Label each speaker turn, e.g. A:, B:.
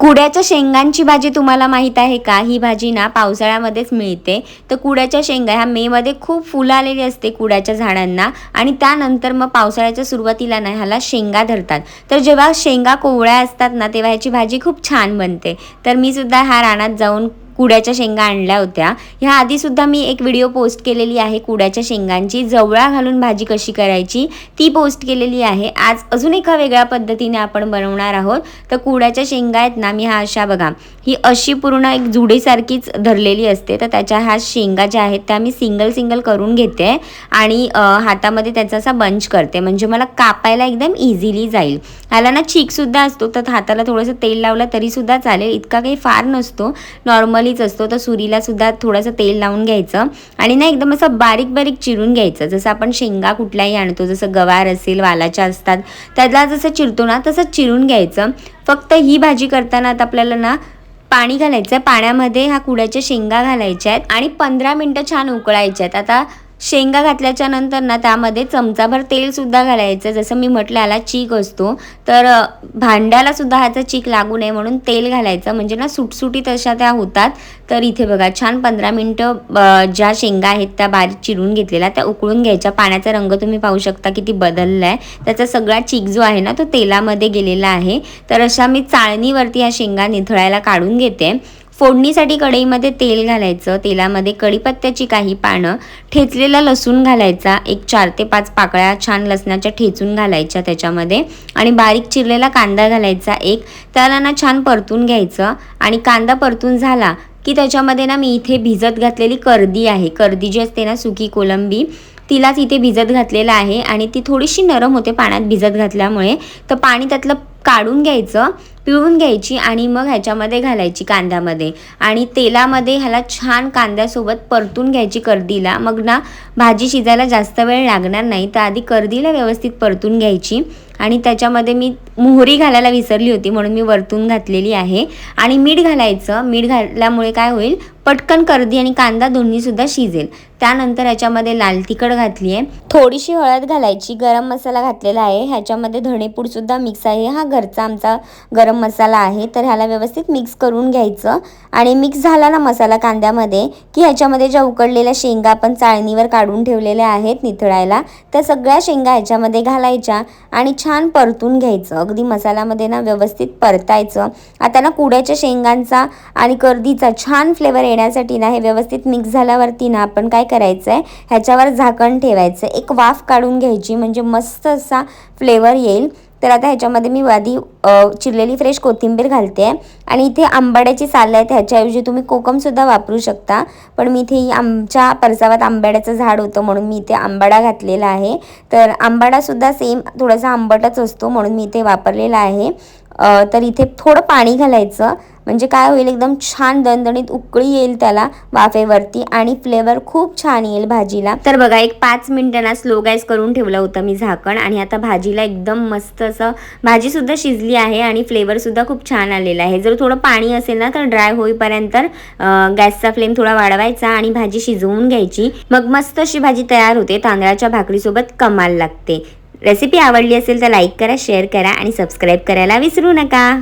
A: कुड्याच्या शेंगांची भाजी तुम्हाला माहीत आहे का? ही भाजी ना पावसाळ्यामध्येच मिळते. तर कुड्याच्या शेंगा ह्या मेमध्ये खूप फुलं आलेली असते कुड्याच्या झाडांना आणि त्यानंतर मग पावसाळ्याच्या सुरुवातीला ना ह्याला शेंगा धरतात. तर जेव्हा शेंगा कोवळ्या असतात ना तेव्हा ह्याची भाजी खूप छान बनते. तर मी सुद्धा ह्या रानात जाऊन कुड्याच्या शेंगा आणल्या होत्या. ह्या आधीसुद्धा मी एक व्हिडिओ पोस्ट केलेली आहे कुड्याच्या शेंगांची. जवळा घालून भाजी कशी करायची ती पोस्ट केलेली आहे. आज अजून एका वेगळ्या पद्धतीने आपण बनवणार आहोत. तर कुड्याच्या शेंगा आहेत ना मी ह्या अशा बघा. ही अशी पूर्ण एक जुडीसारखीच धरलेली असते. तर त्याच्या ह्या शेंगा ज्या आहेत त्या मी सिंगल सिंगल करून घेते आणि हातामध्ये त्याचा असा बंच करते. म्हणजे मला कापायला एकदम इझिली जाईल. ह्याला ना चीकसुद्धा असतो. तर हाताला थोडंसं तेल लावलं तरीसुद्धा चालेल. इतका काही फार नसतो. नॉर्मली नॉर्मलीच असतो तर सुरीला सुद्धा थोडंसं तेल लावून घ्यायचं. आणि ना एकदम असं बारीक बारीक चिरून घ्यायचं. जसं आपण शेंगा कुठल्याही आणतो जसं गवार असेल वालाच्या असतात त्याला जसं चिरतो ना तसं चिरून घ्यायचं. फक्त ही भाजी करताना आता आपल्याला ना पाणी घालायचं पाण्यामध्ये ह्या कुड्याच्या शेंगा घालायच्या आहेत आणि पंधरा मिनटं छान उकळायच्या आहेत आता शेंगा घातल्याच्या नंतर ना त्यामध्ये चमचाभर तेलसुद्धा घालायचं. जसं मी म्हटलं याला चीक असतो. तर भांड्यालासुद्धा भांड्याला सुद्धा ह्याचा चीक लागू नये म्हणून तेल घालायचं. म्हणजे ना सुटसुटीत अशा त्या होतात. तर इथे बघा छान पंधरा मिनटं ज्या शेंगा आहेत त्या बारीक चिरून घेतलेल्या त्या उकळून घ्यायच्या. पाण्याचा रंग तुम्ही पाहू शकता किती बदलला आहे त्याचा सगळा चीक जो आहे ना तो तेलामध्ये गेलेला आहे. तर अशा मी चाळणीवरती ह्या शेंगा निथळायला काढून घेते. फोडणीसाठी कढईमध्ये तेल घालायचं. तेलामध्ये कढीपत्त्याची काही पानं ठेचलेला लसूण घालायचा. एक चार ते पाच पाकळ्या छान लसणाच्या ठेचून घालायच्या त्याच्यामध्ये. आणि बारीक चिरलेला कांदा घालायचा एक. त्याला ना छान परतून घ्यायचं. आणि कांदा परतून झाला की त्याच्यामध्ये ना मी इथे भिजत घातलेली कर्दी आहे. कर्दी जी असते ना सुकी कोलंबी तिलाच इथे भिजत घातलेलं आहे. आणि ती थोडीशी नरम होते पाण्यात भिजत घातल्यामुळे. तर पाणी त्यातलं काढून घ्यायचं पिळून घ्यायची आणि मग ह्याच्यामध्ये घालायची कांद्यामध्ये. आणि तेलामध्ये ह्याला छान कांद्यासोबत परतून घ्यायची कर्दीला. मग ना भाजी शिजायला जास्त वेळ लागणार नाही. तर आधी कर्दीला व्यवस्थित परतून घ्यायची. आणि त्याच्यामध्ये मी मोहरी घालायला विसरली होती म्हणून मी वरतून घातलेली आहे. आणि मीठ घालायचं. मीठ घातल्यामुळे काय होईल? पटकन कर्दी आणि कांदा दोन्हीसुद्धा शिजेल. त्यानंतर ह्याच्यामध्ये लाल तिखट घातली आहे थोडीशी हळद घालायची. गरम मसाला घातलेला आहे. ह्याच्यामध्ये धणेपूडसुद्धा मिक्स आहे. हा घरचा आमचा गरम मसाला आहे तर ह्याला व्यवस्थित मिक्स करून घ्यायचं. आणि मिक्स झाला ना मसाला कांद्यामध्ये की ह्याच्यामध्ये ज्या उकडलेल्या शेंगा आपण चाळणीवर काढून ठेवलेल्या आहेत निथळायला त्या सगळ्या शेंगा ह्याच्यामध्ये घालायच्या आणि छान परतून घ्यायचं. अगदी मसाल्यामध्ये ना व्यवस्थित परतायचं. आता ना कुड्याच्या शेंगांचा आणि कर्दीचा छान फ्लेवर येण्यासाठी ना हे व्यवस्थित मिक्स झाल्यावरती ना आपण काय करायचं आहे ह्याच्यावर झाकण ठेवायचं. एक वाफ काढून घ्यायची म्हणजे मस्त असा फ्लेवर येईल. तर आता ह्याच्यामध्ये मी आधी चिरलेली फ्रेश कोथिंबीर घालते आहे आणि इथे आंबाड्याची साल आहेत ह्याच्याऐवजी तुम्ही कोकमसुद्धा वापरू शकता. पण मी इथे आमच्या परसावात आंबाड्याचं झाड होतं म्हणून मी इथे आंबाडा घातलेला आहे. तर आंबाडासुद्धा सेम थोडासा आंबटच असतो म्हणून मी इथे वापरलेला आहे. तर इथे थोडं पाणी घालायचं. म्हणजे काय होईल एकदम छान दणदणीत उकळी येईल त्याला वाफेवरती आणि फ्लेवर खूप छान येईल भाजीला. तर बघा एक पाच मिनिटांना स्लो गॅस करून ठेवलं होतं मी झाकण आणि आता भाजीला एकदम मस्त असं भाजीसुद्धा शिजली आहे आणि फ्लेवरसुद्धा खूप छान आलेला आहे. जर थोडं पाणी असेल ना तर ड्राय होईपर्यंत गॅसचा फ्लेम थोडा वाढवायचा आणि भाजी शिजवून घ्यायची. मग मस्त अशी भाजी तयार होते. तांदळाच्या भाकरीसोबत कमाल लागते. रेसिपी आवडली असेल तर लाईक करा शेअर करा आणि सबस्क्राईब करायला विसरू नका.